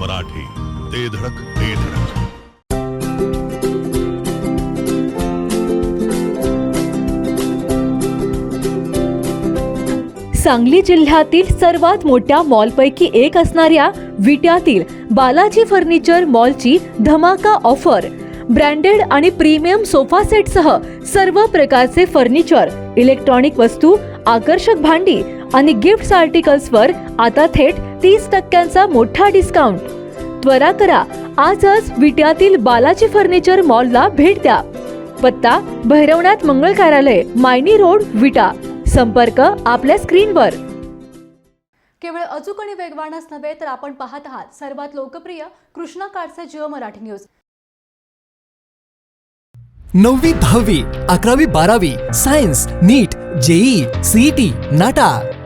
मराठी. ते धडक ते धडक. सांगली जिल्ह्यातील सर्वात मोठ्या मॉलपैकी एक असणाऱ्या विट्यातील बालाजी फर्निचर मॉलची धमाका ऑफर. ब्रँडेड आणि प्रीमियम सोफा सेटसह सर्व प्रकारचे फर्निचर इलेक्ट्रॉनिक वस्तू आकर्षक भांडी आणि गिफ्ट आर्टिकल्सवर आता थेट तीस टक्क्यांचा मोठा डिस्काउंट त्वरा करा आजच विट्यातील बालाजी फर्निचर मॉलला भेट द्या. पत्ता भैरवनाथ मंगल कार्यालय मायनी रोड विटा. संपर्क आपल्या स्क्रीनवर. केवळ अचूक आणि वेगवानच नव्हे तर आपण पाहत आहात सर्वात लोकप्रिय कृष्णा काडसे जिओ मराठी न्यूज नववी दहावी अकरावी बारावी science NEET JEE CET NATA.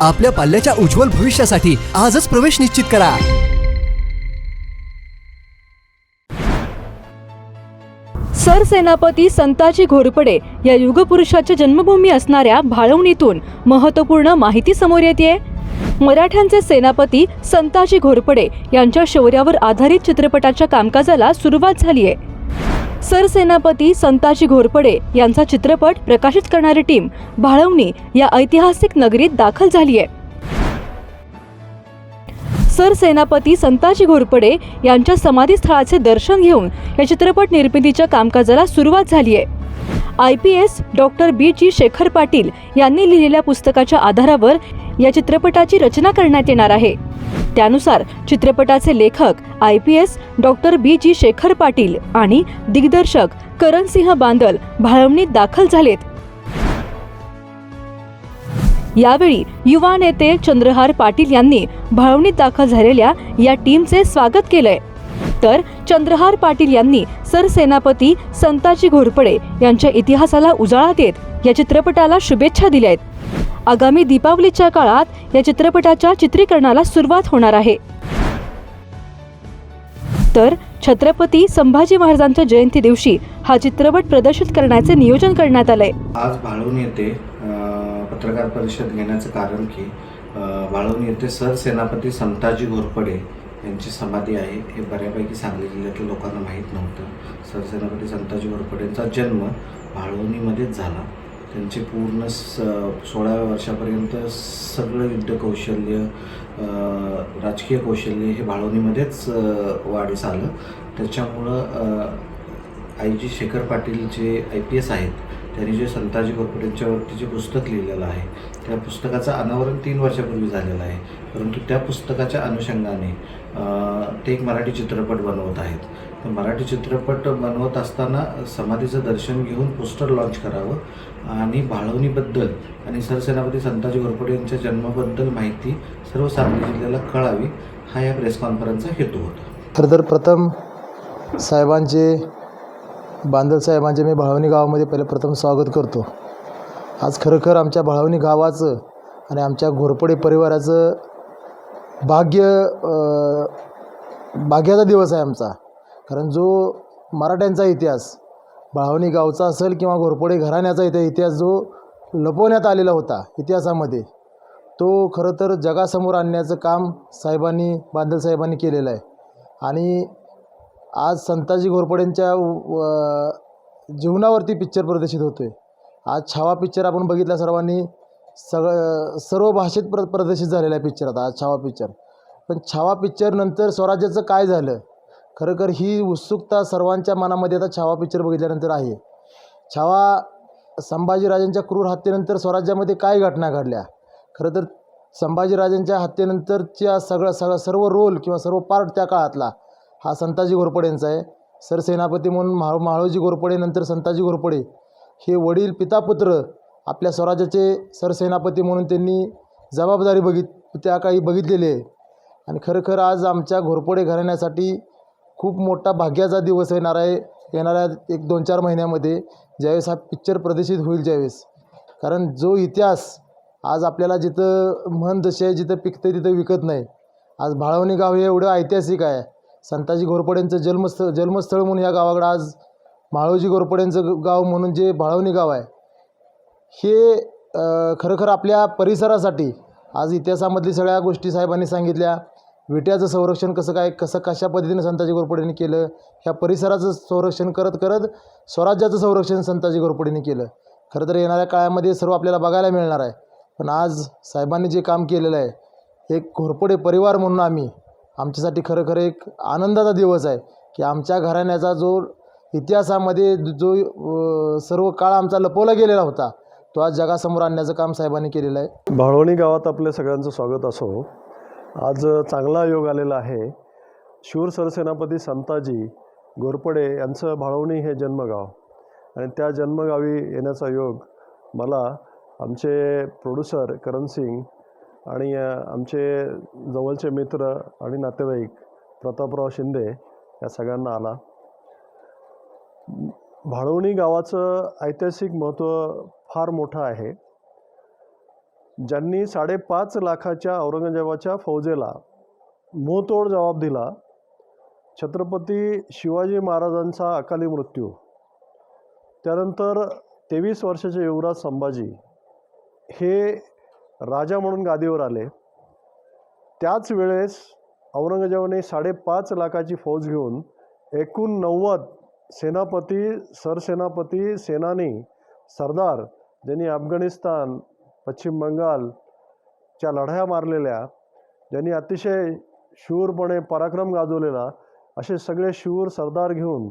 आपल्या पाल्याच्या उज्ज्वल भविष्यासाठी आजच प्रवेश निश्चित करा. सरसेनापती संताजी घोरपडे या युगपुरुषाच्या जन्मभूमी असणाऱ्या भाळवणीतून महत्त्वपूर्ण माहिती समोर येते मराठ्यांचे सेनापती संताजी घोरपडे यांच्या शौर्यावर आधारित चित्रपटाच्या कामकाजाला सुरुवात झाली आहे सरसेनापती संताजी घोरपडे यांचा चित्रपट प्रकाशित करणारी टीम भाळवणी या ऐतिहासिक नगरीत दाखल झाली आहे. सरसेनापती संताजी घोरपडे यांच्या समाधीस्थळाचे दर्शन घेऊन या चित्रपट निर्मितीच्या कामकाजाला सुरुवात झाली आहे. I P S doctor B G Shekhar Patil यांनी लिहिलेल्या पुस्तकाच्या आधारावर या चित्रपटाची रचना करण्यात येणार आहे. त्यानुसार चित्रपटाचे लेखक I P S doctor B G Shekhar Patil आणि दिग्दर्शक करणसिंह बांदल भाळवणीत दाखल झालेत. यावेळी युवा नेते चंद्रहार पाटील यांनी भाळवणीत दाखल झालेल्या या टीमचे स्वागत केलंय. तर चंद्रहार पाटील यांनी सरसेनापती संताजी घोरपडे यांच्या इतिहासाला उजाळा देत या चित्रपटाला शुभेच्छा दिल्या आहेत आगामी दीपावलीच्या काळात या चित्रपटाच्या चित्रीकरणाला सुरुवात होणार आहे. तर छत्रपती संभाजी महाराजांच्या जयंती दिवशी हा चित्रपट प्रदर्शित करण्याचे नियोजन करण्यात आलंय. आज भाळून येते पत्रकार परिषद घेण्याचं कारण की वाळवणी येथे सरसेनापती संताजी घोरपडे यांची समाधी आहे. हे बऱ्यापैकी सांगली जिल्ह्यातल्या लोकांना माहीत नव्हतं. सरसेनापती संताजी घोरपडेंचा जन्म भाळवणीमध्येच झाला. त्यांचे पूर्ण स सोळाव्या वर्षापर्यंत सगळं युद्ध कौशल्य राजकीय कौशल्य हे भाळवणीमध्येच वाढीस आलं. त्याच्यामुळं आई जी शेखर पाटील जे आय पी एस आहेत त्यांनी जे संताजी घोरपडेंच्यावरती जे पुस्तक लिहिलेलं आहे त्या पुस्तकाचं अनावरण तीन वर्षापूर्वी झालेलं आहे. परंतु त्या पुस्तकाच्या अनुषंगाने ते एक मराठी चित्रपट बनवत आहेत. तर मराठी चित्रपट बनवत असताना समाधीचं दर्शन घेऊन पोस्टर लॉन्च करावं आणि भाळवणीबद्दल आणि सरसेनापती संताजी घोरपडे यांच्या जन्माबद्दल माहिती सर्व सांगली जिल्ह्याला कळावी हा या प्रेस कॉन्फरन्सचा हेतू होता. खरं तर प्रथम साहेबांचे बांदल साहेबांचे मी भाळवणी गावामध्ये पहिले प्रथम स्वागत करतो. आज खरोखर आमच्या भाळवणी गावाचं आणि आमच्या घोरपडे परिवाराचं भाग्य भाग्याचा दिवस आहे आमचा. कारण जो मराठ्यांचा इतिहास भाळवणी गावचा असेल किंवा घोरपडे घराण्याचा इथे इतिहास जो लपवण्यात आलेला होता इतिहासामध्ये तो खरं तर जगासमोर आणण्याचं काम साहेबांनी बांदल साहेबांनी केलेलं आहे. आणि आज संताजी घोरपडेंच्या जीवनावरती पिक्चर प्रदर्शित होतो आहे आज छावा पिक्चर आपण बघितला सर्वांनी सगळं सर्व भाषेत प्र प्रदर्शित झालेला आहे पिक्चर आता छावा पिक्चर पण छावा पिक्चरनंतर स्वराज्याचं काय झालं? खरं खर ही उत्सुकता सर्वांच्या मनामध्ये आता छावा पिक्चर बघितल्यानंतर आहे. छावा संभाजीराजांच्या क्रूर हत्येनंतर स्वराज्यामध्ये काय घटना घडल्या? खरं तर संभाजीराजांच्या हत्येनंतरच्या सगळं सगळं सर्व रोल किंवा सर्व पार्ट त्या काळातला हा संताजी घोरपडेंचा आहे. सरसेनापती म्हणून म्हा महाळोजी घोरपडे नंतर संताजी घोरपडे. हे वडील पितापुत्र आपल्या स्वराज्याचे सरसेनापती म्हणून त्यांनी जबाबदारी बघित त्या काळी बघितलेली आहे. आणि खरखर आज आमच्या घोरपडे घराण्यासाठी खूप मोठा भाग्याचा दिवस येणार आहे येणाऱ्या एक दोन चार महिन्यामध्ये. ज्यावेळेस हा पिक्चर प्रदर्शित होईल ज्यावेळेस कारण जो इतिहास आज आपल्याला जिथं म्हण जशी आहे जिथं पिकतं तिथं विकत नाही. आज भाळवणी गाव हे एवढं ऐतिहासिक आहे. संताजी घोरपड्यांचं जन्मस्थळ जन्मस्थळ म्हणून या गावाकडं आज माळोजी घोरपड्यांचं गाव म्हणून जे भाळवणी गाव आहे हे खरोखर आपल्या परिसरासाठी आज इतिहासामधली सगळ्या गोष्टी साहेबांनी सांगितल्या. विट्याचं संरक्षण कसं काय कसं कशा पद्धतीने संताजी घोरपडेंनी केलं ह्या परिसराचं संरक्षण करत करत स्वराज्याचं संरक्षण संताजी घोरपडेंनी केलं. खरं तर येणाऱ्या काळामध्ये सर्व आपल्याला बघायला मिळणार आहे. पण आज साहेबांनी जे काम केलेलं आहे एक घोरपडे परिवार म्हणून आम्ही आमच्यासाठी खरं खरं एक आनंदाचा दिवस आहे की आमच्या घराण्याचा जो इतिहासामध्ये जो सर्व काळ आमचा लपवला गेलेला होता तो आज जगासमोर आणण्याचं काम साहेबांनी केलेलं आहे. भाळवणी गावात आपल्या सगळ्यांचं स्वागत असो. आज चांगला योग आलेला आहे. शूर सरसेनापती संताजी घोरपडे यांचं भाळवणी हे जन्मगाव. आणि त्या जन्मगावी येण्याचा योग मला आमचे प्रोड्युसर करण सिंग आणि आमचे जवळचे मित्र आणि नातेवाईक प्रतापराव शिंदे या सगळ्यांना आला. भाळवणी गावाचं ऐतिहासिक महत्त्व फार मोठं आहे. ज्यांनी साडेपाच लाखाच्या औरंगजेबाच्या फौजेला मोहतोड जबाब दिला छत्रपती शिवाजी महाराजांचा अकाली मृत्यू त्यानंतर तेवीस वर्षाचे युवराज संभाजी हे राजा म्हणून गादीवर आले. त्याच वेळेस औरंगजेबाने साडेपाच लाखाची फौज घेऊन एकूण नव्वद सेनापती सरसेनापती सेनानी सरदार ज्यांनी अफगाणिस्तान पश्चिम बंगालच्या लढाया मारलेल्या ज्यांनी अतिशय शूरपणे पराक्रम गाजवलेला असे सगळे शूर सरदार घेऊन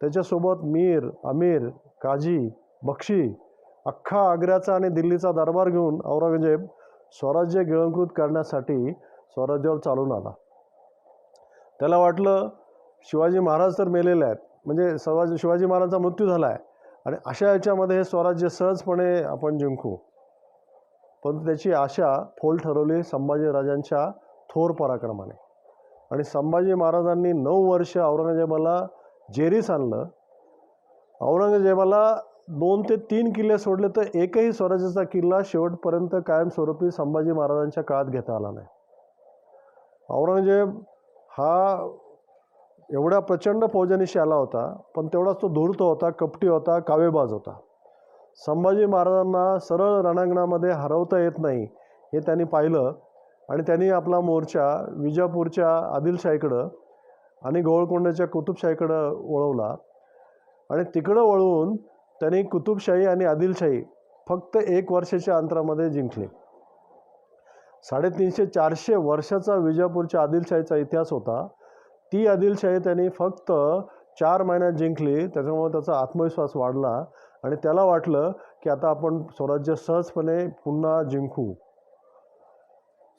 त्याच्यासोबत मीर अमीर काझी बक्षी अख्खा आग्र्याचा आणि दिल्लीचा दरबार घेऊन औरंगजेब स्वराज्य गिळंकृत करण्यासाठी स्वराज्यावर चालून आला. त्याला वाटलं शिवाजी महाराज तर मेलेले आहेत. म्हणजे शिवाजी शिवाजी महाराजांचा मृत्यू झाला आहे आणि अशा याच्यामध्ये हे स्वराज्य सहजपणे आपण जिंकू. परंतु त्याची आशा फोल ठरवली संभाजीराजांच्या थोर पराक्रमाने. आणि संभाजी महाराजांनी नऊ वर्ष औरंगजेबाला जेरीस आणलं. औरंगजेबाला दोन ते तीन किल्ले सोडले तर एकही स्वराज्याचा किल्ला शेवटपर्यंत कायमस्वरूपी संभाजी महाराजांच्या काळात घेता आला नाही. औरंगजेब हा एवढ्या प्रचंड फौजानीशी आला होता पण तेवढाच तो धूर्त होता कपटी होता कावेबाज होता. संभाजी महाराजांना सरळ रणांगणामध्ये हरवता येत नाही हे त्यांनी पाहिलं आणि त्यांनी आपला मोर्चा विजापूरच्या आदिलशाहीकडं आणि गोवळकोंड्याच्या कुतुबशाहीकडं वळवला. आणि तिकडं वळवून त्यांनी कुतुबशाही आणि आदिलशाही फक्त एक वर्षाच्या अंतरामध्ये जिंकले. साडेतीनशे चारशे वर्षाचा विजापूरच्या आदिलशाहीचा इतिहास होता. ती आदिलशाही त्यांनी फक्त चार महिन्यात जिंकली. त्याच्यामुळे त्याचा आत्मविश्वास वाढला. आणि त्याला वाटलं की आता आपण स्वराज्य सहजपणे पुन्हा जिंकू.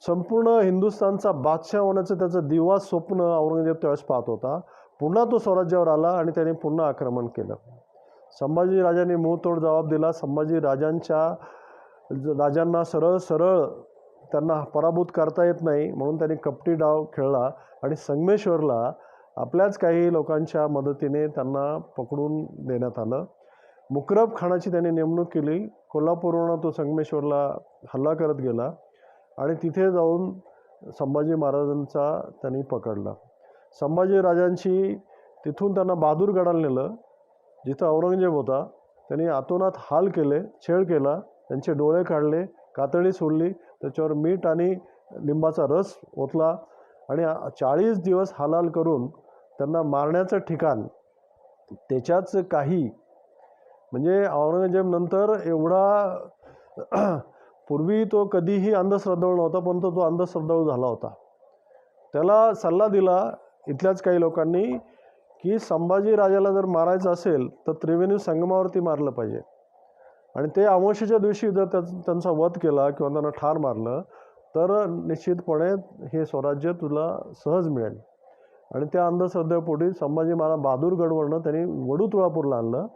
संपूर्ण हिंदुस्थानचा बादशाह होण्याचं त्याचं दिवा स्वप्न औरंगजेब त्यावेळेस पाहत होता. पुन्हा तो स्वराज्यावर आला आणि त्याने पुन्हा आक्रमण केलं. संभाजी राजांनी मुंहतोड जबाब दिला. संभाजी राजांच्या राजांना सरळ सरळ त्यांना पराभूत करता येत नाही म्हणून त्यांनी कपटी डाव खेळला आणि संगमेश्वरला आपल्याच काही लोकांच्या मदतीने त्यांना पकडून देण्यात आलं. मुकरब खानाची त्यांनी नेमणूक केली. कोल्हापूरवरून तो संगमेश्वरला हल्ला करत गेला आणि तिथे जाऊन संभाजी महाराजांचा त्यांनी पकडला. संभाजी राजांची तिथून त्यांना बहादूरगडाला नेलं. जिथं औरंगजेब होता त्यांनी आतोनात हाल केले छेड केला त्यांचे डोळे काढले कातडी सोडली त्याच्यावर मीठ आणि लिंबाचा रस ओतला आणि चाळीस दिवस हालाल करून त्यांना मारण्याचं ठिकाण त्याच्याच काही म्हणजे औरंगजेब नंतर एवढा पूर्वी तो कधीही अंधश्रद्धाळू नव्हता पण तो तो अंधश्रद्धाळू झाला होता. त्याला सल्ला दिला इथल्याच काही लोकांनी की संभाजी राजाला जर मारायचं असेल तर त्रिवेणी संगमावरती मारलं पाहिजे. आणि ते अमावस्येच्या दिवशी जर त्या त्यांचा वध केला किंवा त्यांना ठार मारलं तर निश्चितपणे हे स्वराज्य तुला सहज मिळेल. आणि त्या अंधश्रद्धेपोटी संभाजी महाराज बहादूरगडवरनं त्यांनी वडू तुळापूरला आणलं.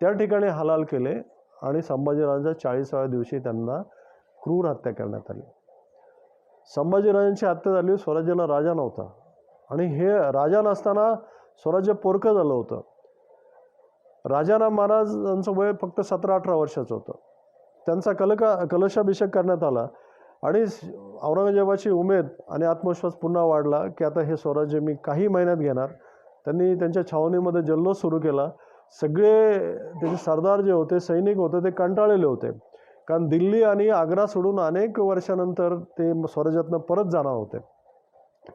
त्या ठिकाणी हलाल केले आणि संभाजीराजांच्या चाळीसाव्या दिवशी त्यांना क्रूर हत्या करण्यात आली. संभाजीराजांची हत्या झाली स्वराज्याला राजा नव्हता. आणि हे राजा नसताना स्वराज्य पोरकं झालं होतं. राजाराम महाराजांचं वय फक्त सतरा अठरा वर्षाचं होतं. त्यांचा कलका कलशाभिषेक करण्यात आला आणि औरंगजेबाची उमेद आणि आत्मविश्वास पुन्हा वाढला की आता हे स्वराज्य मी काही महिन्यात घेणार. त्यांनी त्यांच्या छावणीमध्ये जल्लोष सुरू केला. सगळे त्याचे सरदार जे होते सैनिक होते ते कंटाळलेले होते. कारण दिल्ली आणि आग्रा सोडून अनेक वर्षानंतर ते स्वराज्यातनं परत जाणार होते.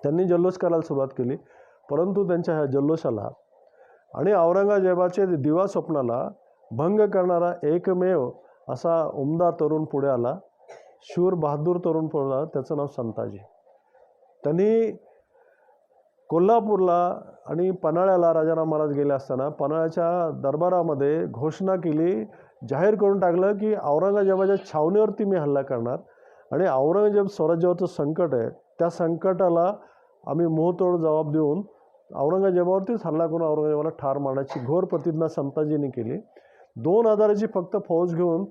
त्यांनी जल्लोष करायला सुरुवात केली. परंतु त्यांच्या ह्या जल्लोषाला आणि औरंगजेबाचे दिवा स्वप्नाला भंग करणारा एकमेव असा उमदा तरुण पुढे आला. शूर बहादूर तरुण पुढे आला. त्याचं नाव संताजी. त्यांनी कोल्हापूरला आणि पन्हाळ्याला राजाराम महाराज गेले असताना पन्हाळ्याच्या दरबारामध्ये घोषणा केली जाहीर करून टाकलं की औरंगजेबाच्या छावणीवरती मी हल्ला करणार आणि औरंगजेब स्वराज्यावरचं संकट आहे. त्या संकटाला आम्ही मोहतोड जबाब देऊन औरंगजेबावरतीच हल्ला करून औरंगजेबाला ठार मारण्याची घोर प्रतिज्ञा संताजींनी केली. दोन हजाराची फक्त फौज घेऊन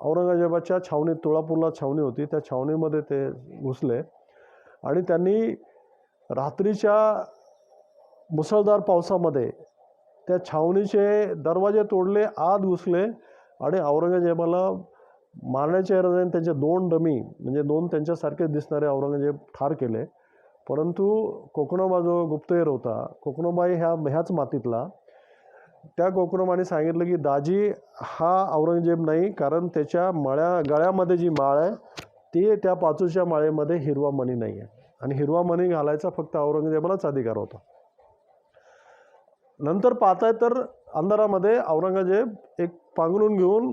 औरंगजेबाच्या छावणीत तुळापूरला छावणी होती. त्या छावणीमध्ये ते घुसले. आणि त्यांनी रात्रीच्या मुसळधार पावसामध्ये त्या छावणीचे दरवाजे तोडले आत घुसले आणि औरंगजेबाला मारण्याच्या इराद्याने त्यांचे दोन डमी म्हणजे दोन त्यांच्यासारखे दिसणारे औरंगजेब ठार केले. परंतु कोकणोबा जो गुप्तहेर होता कोकणोबाई ह्या ह्याच मातीतला. त्या कोकणोबाने सांगितलं की दाजी हा औरंगजेब नाही कारण त्याच्या मळ्या गळ्यामध्ये जी माळ आहे ती त्या पाचूच्या माळेमध्ये हिरवा मणी नाही आहे आणि हिरवा मणी घालायचा फक्त औरंगजेबालाच अधिकार होता. नंतर पाहताय तर अंधारामध्ये औरंगजेब एक पांघरून घेऊन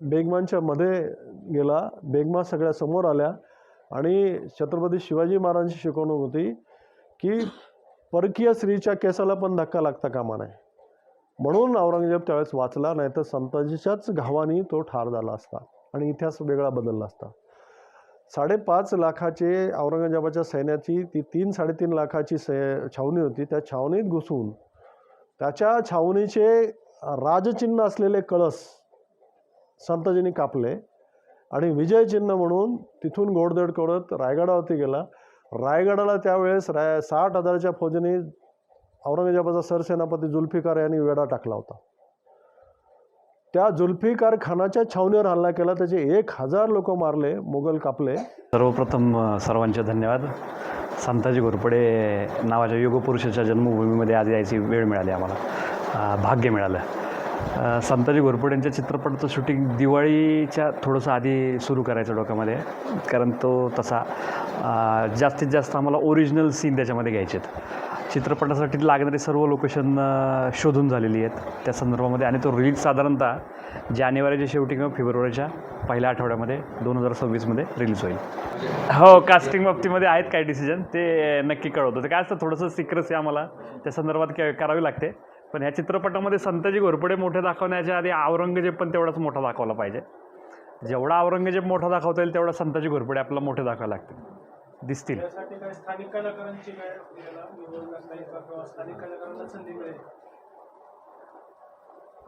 बेगमांच्या मध्ये गेला. बेगमा सगळ्या समोर आल्या. आणि छत्रपती शिवाजी महाराजांची शिकवणूक होती की परकीय स्त्रीच्या केसाला पण धक्का लागता कामा नये. म्हणून औरंगजेब त्यावेळेस वाचला नाही तर संताजीच्याच घावानी तो ठार झाला असता आणि इतिहास वेगळा बदलला असता. साडेपाच लाखाचे औरंगजेबाच्या सैन्याची ती तीन साडेतीन लाखाची सै छावणी होती. त्या छावणीत घुसून त्याच्या छावणीचे राजचिन्ह असलेले कळस संताजींनी कापले. आणि विजय चिन्ह म्हणून तिथून गोडदड करत रायगडावरती गेला. रायगडाला त्यावेळेस राय साठ हजाराच्या फौजेने औरंगजेबाचा सरसेनापती जुल्फिकार यांनी वेढा टाकला होता. त्या जुल्फिकार खानाच्या छावणीवर हल्ला केला. त्याचे एक हजार लोक मारले मुघल कापले. सर्वप्रथम सर्वांचे धन्यवाद. संताजी घोरपडे नावाच्या युगपुरुषाच्या जन्मभूमीमध्ये आज यायची वेळ मिळाली आम्हाला. भाग्य मिळालं. अ, संताजी घोरपडेंच्या चित्रपटाचं शूटिंग दिवाळीच्या थोडंसं आधी सुरू करायचं डोक्यामध्ये कारण तो तसा जास्तीत जास्त आम्हाला ओरिजिनल सीन त्याच्यामध्ये घ्यायचे आहेत. चित्रपटासाठी लागणारी सर्व लोकेशन शोधून झालेली आहेत. त्या संदर्भामध्ये आणि तो रिलीज साधारणतः जानेवारीच्या शेवटी किंवा फेब्रुवारीच्या पहिल्या आठवड्यामध्ये दोन हजार सव्वीसमध्ये रिलीज होईल. हो कास्टिंग बाबतीमध्ये आहेत काही डिसिजन ते नक्की कळवतो. ते काय असतं थोडंसं सिक्रेसी आम्हाला त्या संदर्भात के करावी लागते. पण ह्या चित्रपटामध्ये संताजी घोरपडे मोठे दाखवण्याच्या आधी औरंगजेब पण तेवढाच मोठा दाखवला पाहिजे. जेवढा औरंगजेब मोठा दाखवता येईल तेवढा संताजी घोरपडे आपल्याला मोठे दाखवावे लागतील. दिसतील.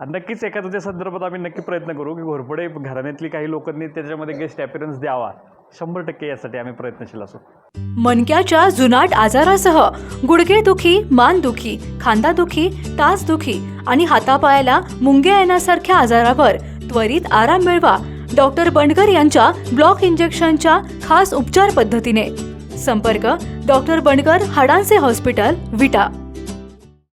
नक्कीच एखाद्या संदर्भात आम्ही नक्की प्रयत्न करू की घोरपडे घराण्यातली काही लोकांनी त्याच्यामध्ये गेस्ट अपीरन्स द्यावा. शंभर टक्के यासाठी आम्ही प्रयत्नशील असू. मनक्याच्या जुनाट आजारासह गुडघेदुखी मानदुखी खांदादुखी तासदुखी आणि हातापायाला मुंग्या येण्यासारख्या आजारावर त्वरित आराम मिळवा डॉक्टर बंडकर यांच्या ब्लॉक इंजेक्शनच्या खास उपचार पद्धतीने. संपर्क डॉक्टर बंडकर हाडांचे हॉस्पिटल विटा.